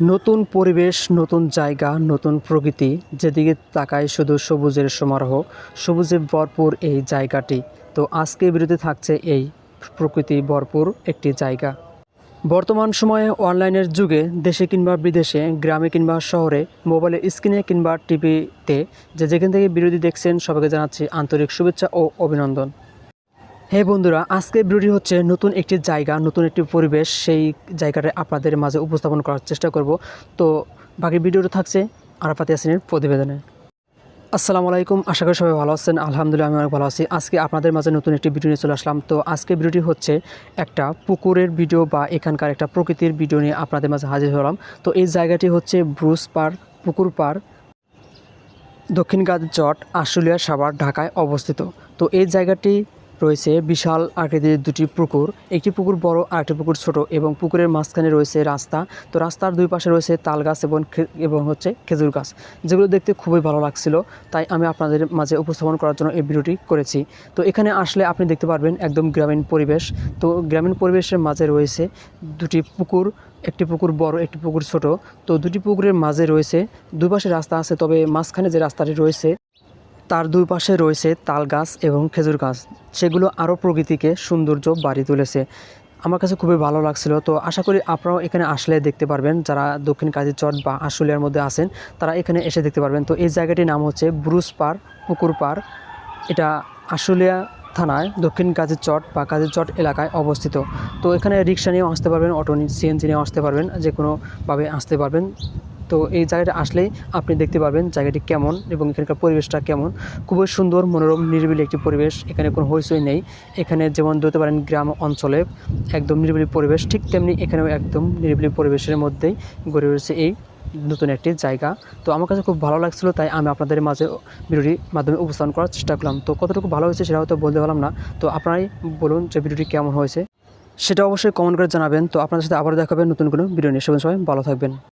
নতুন পরিবেশ, নতুন জায়গা, নতুন প্রকৃতি, যেদিকে তাকায় শুধু সবুজের সমারোহ, সবুজে ভরপুর এই জায়গাটি। তো আজকে বিরতি থাকছে এই প্রকৃতি ভরপুর একটি জায়গা। বর্তমান সময়ে অনলাইনের যুগে দেশে কিংবা বিদেশে, গ্রামে কিংবা শহরে মোবাইলের স্ক্রিনে কিংবা টিভিতে, যে যেখান থেকে বিরোধী দেখছেন, সবাইকে জানাচ্ছি আন্তরিক শুভেচ্ছা ও অভিনন্দন। হে বন্ধুরা আজকে ভিডিওটি হচ্ছে নতুন একটি জায়গা, নতুন একটি পরিবেশ, সেই জায়গাটা আপনাদের মাঝে উপস্থাপন করার চেষ্টা করব। তো বাকি ভিডিওটা থাকছে আরাফাত ইয়াসিনের প্রতিবেদনে। আসসালামু আলাইকুম, আশা করি সবাই ভালো আছেন। আলহামদুলিল্লাহ, আমি অনেক ভালো আছি। আজকে আপনাদের মাঝে নতুন একটি ভিডিও নিয়ে চলে আসলাম। তো আজকে ভিডিওটি হচ্ছে একটা পুকুরের ভিডিও বা এখানকার একটা প্রকৃতির ভিডিও নিয়ে আপনাদের মাঝে হাজির হলাম। তো এই জায়গাটি হচ্ছে ব্রুস পার পুকুর পার দক্ষিণ গাদ চট আশুলিয়া সাভার, ঢাকায় অবস্থিত। তো এই জায়গাটি রয়েছে বিশাল আকৃতির দুটি পুকুর। একটি পুকুর বড় আর একটি পুকুর ছোট এবং পুকুরের মাঝখানে রয়েছে রাস্তা। তো রাস্তার দুই পাশে রয়েছে তাল গাছ এবং এবং হচ্ছে খেজুর গাছ, যেগুলো দেখতে খুবই ভালো লাগছিল। তাই আমি আপনাদের মাঝে উপস্থাপন করার জন্য এই ভিডিওটি করেছি। তো এখানে আসলে আপনি দেখতে পারবেন একদম গ্রামীণ পরিবেশ। তো গ্রামীণ পরিবেশের মাঝে রয়েছে দুটি পুকুর, একটি পুকুর বড়, একটি পুকুর ছোট। তো দুটি পুকুরের মাঝে রয়েছে দুপাশে রাস্তা আছে, তবে মাঝখানে যে রাস্তাটি রয়েছে তার দুই পাশে রয়েছে তাল গাছ এবং খেজুর গাছ। সেগুলো আরও প্রকৃতিকে সৌন্দর্য বাড়িয়ে তুলেছে। আমার কাছে খুবই ভালো লাগছিল। তো আশা করি আপনারাও এখানে আসলে দেখতে পারবেন। যারা দক্ষিণ কাজীচট বা আশুলিয়ার মধ্যে আছেন, তারা এখানে এসে দেখতে পারবেন। তো এই জায়গাটির নাম হচ্ছে ব্রুস পার, পুকুর পার। এটা আশুলিয়া থানায় দক্ষিণ কাজীর চট বা কাজীর চট এলাকায় অবস্থিত। তো এখানে রিক্সা নিয়েও আসতে পারবেন, অটো সিএনজি নিয়েও আসতে পারবেন যে কোনোভাবে আসতে পারবেন। তো এই জায়গাটা আসলেই আপনি দেখতে পারবেন জায়গাটি কেমন এবং এখানকার পরিবেশটা কেমন। খুবই সুন্দর, মনোরম, নিরিবিলি একটি পরিবেশ। এখানে কোনো হইচই নেই। এখানে যেমন ধরতে পারেন গ্রাম অঞ্চলে একদম নিরিবিলি পরিবেশ, ঠিক তেমনি এখানেও একদম নিরিবিলি পরিবেশের মধ্যেই গড়ে উঠেছে এই নতুন একটি জায়গা। তো আমার কাছে খুব ভালো লাগছিল, তাই আমি আপনাদের মাঝে ভিডিওটির মাধ্যমে উপস্থাপন করার চেষ্টা করলাম। তো কতটুকু ভালো হয়েছে সেটা হয়তো বলতে পারলাম না। তো আপনারাই বলুন যে ভিডিওটি কেমন হয়েছে। সেটা অবশ্যই কমেন্ট করে জানাবেন। তো আপনাদের সাথে আবার দেখাবেন নতুন কোনো ভিডিও নিয়ে। সবাই ভালো থাকবেন।